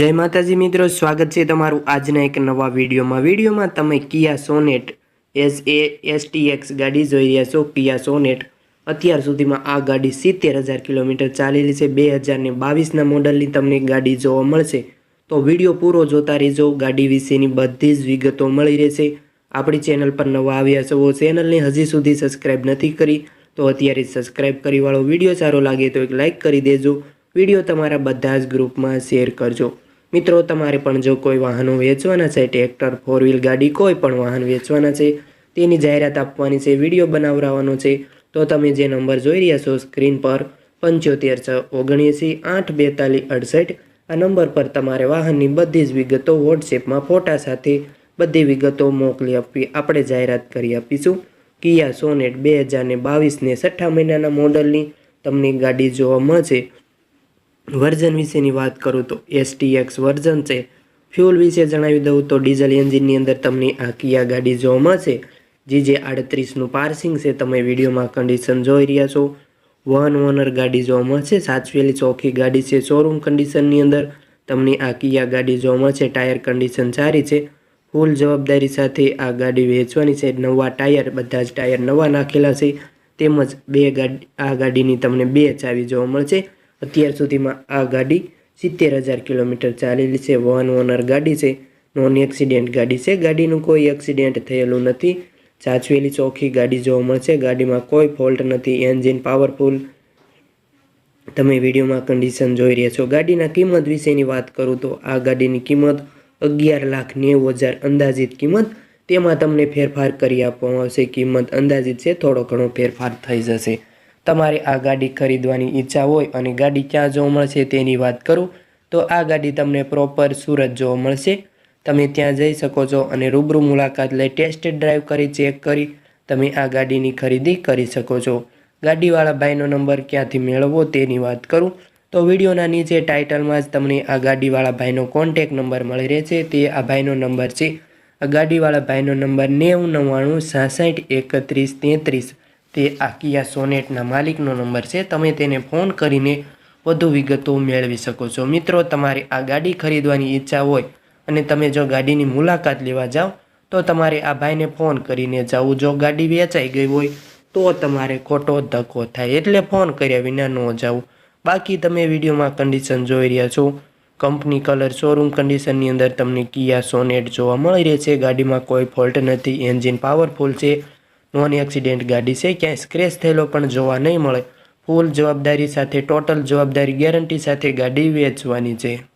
જય માતાજી મિત્રો, સ્વાગત છે તમારું આજના એક નવા વિડીયોમાં. વિડીયોમાં તમે કિયા સોનેટ એસ એ એસટીએક્સ ગાડી જોઈ રહ્યા છો. કિયા સોનેટ અત્યાર સુધીમાં આ ગાડી સિત્તેર હજાર કિલોમીટર ચાલેલી છે. બે હજારને બાવીસના મોડલની તમને ગાડી જોવા મળશે. તો વીડિયો પૂરો જોતા રહેજો. ગાડી વિશેની બધી જ વિગતો મળી રહેશે. આપણી ચેનલ પર નવા આવ્યા છો, ચેનલને હજી સુધી સબસ્ક્રાઈબ નથી કરી, તો અત્યારે સબસ્ક્રાઈબ કરી વાળો. વીડિયો સારો લાગે તો એક લાઇક કરી દેજો. વીડિયો તમારા બધા જ ગ્રુપમાં શેર કરજો. મિત્રો, તમારે પણ જો કોઈ વાહનો વેચવાના છે, ટ્રેક્ટર ફોર વ્હીલ ગાડી, કોઈ પણ વાહન વેચવાના છે, તેની જાહેરાત આપવાની છે, વીડિયો બનાવવાનો છે, તો તમે જે નંબર જોઈ રહ્યા છો, સ્ક્રીન પર પંચોતેર છ ઓગણએંસી આઠ બેતાલીસ અડસઠ, આ નંબર પર તમારે વાહનની બધી જ વિગતો વોટ્સએપમાં ફોટા સાથે બધી વિગતો મોકલી આપવી, આપણે જાહેરાત કરી આપીશું. કિયા સોનેટ બે હજારને બાવીસને છઠ્ઠા મહિનાના મોડલની તમને ગાડી જોવા મળશે. વર્ઝન વિશેની વાત કરું તો એસટીએક્સ વર્ઝન છે. ફ્યુલ વિશે જણાવી દઉં તો ડીઝલ એન્જિનની અંદર તમને આ કિયા ગાડી જોવા મળશે, જીજે આડત્રીસનું પાર્સિંગ છે. તમે વિડીયોમાં કન્ડિશન જોઈ રહ્યા છો. વન ઓનર ગાડી જોવા મળશે, સાચવેલી ચોખ્ખી ગાડી છે શોરૂમ કન્ડિશનની અંદર. તમને આ કિયા ગાડી જોવા મળશે, ટાયર કન્ડિશન સારી છે. ફૂલ જવાબદારી સાથે આ ગાડી વેચવાની છે. નવા ટાયર, બધા જ ટાયર નવા નાખેલા છે. તેમજ બે ગાડી, આ ગાડીની તમને બે ચાવી જોવા મળશે. અત્યાર સુધીમાં આ ગાડી સિત્તેર હજાર કિલોમીટર ચાલેલી છે. વન ઓનર ગાડી છે, નોન એક્સિડેન્ટ ગાડી છે. ગાડીનું કોઈ એક્સિડેન્ટ થયેલું નથી. સાચવેલી ચોખ્ખી ગાડી જોવા મળશે. ગાડીમાં કોઈ ફોલ્ટ નથી. Engine powerful. તમે વિડીયોમાં કન્ડિશન જોઈ રહ્યા છો. ગાડીના કિંમત વિશેની વાત કરું તો આ ગાડીની કિંમત અગિયાર લાખ નેવું હજાર અંદાજિત કિંમત. તેમાં તમને ફેરફાર કરી આપવામાં આવશે. કિંમત અંદાજિત છે. થોડો ઘણો ફેરફાર થઈ જશે. તમારે આ ગાડી ખરીદવાની ઈચ્છા હોય અને ગાડી ક્યાં જોવા મળશે તેની વાત કરું, તો આ ગાડી તમને પ્રોપર સુરત જોવા મળશે. તમે ત્યાં જઈ શકો છો અને રૂબરૂ મુલાકાત લઈ ટેસ્ટ ડ્રાઈવ કરી ચેક કરી, તમે આ ગાડીની ખરીદી કરી શકો છો. ગાડીવાળા ભાઈનો નંબર ક્યાંથી મેળવવો તેની વાત કરું. તો વિડીયોના નીચે ટાઇટલમાં જ તમને આ ગાડીવાળા ભાઈનો કોન્ટેક નંબર મળી રહેશે. તે આ ભાઈનો નંબર છે. આ ગાડીવાળા ભાઈનો નંબર નેવું નવ્વાણું સાસઠ એકત્રીસ તેત્રીસ. તે આ કિયા સોનેટના માલિકનો નંબર છે. તમે તેને ફોન કરીને વધુ વિગતો મેળવી શકો છો. મિત્રો, તમારે આ ગાડી ખરીદવાની ઈચ્છા હોય અને તમે જો ગાડીની મુલાકાત લેવા જાઓ તો તમારે આ ભાઈને ફોન કરીને જવું. જો ગાડી વેચાઈ ગઈ હોય, તો તમારે ખોટો ધક્કો થાય. એટલે ફોન કર્યા વિના ન જાવું. બાકી તમે વિડીયોમાં કન્ડિશન જોઈ રહ્યા છો. કંપની કલર શોરૂમ કન્ડિશનની અંદર તમને કિયા સોનેટ જોવા મળી રહે છે ગાડીમાં કોઈ ફોલ્ટ નથી. એન્જિન પાવરફુલ છે. નોન એક્સિડેન્ટ ગાડી છે, ક્યાંય સ્ક્રેચ થયેલો પણ જોવા નહીં મળે. ફૂલ જવાબદારી સાથે ટોટલ જવાબદારી ગેરંટી સાથે ગાડી વેચવાની છે.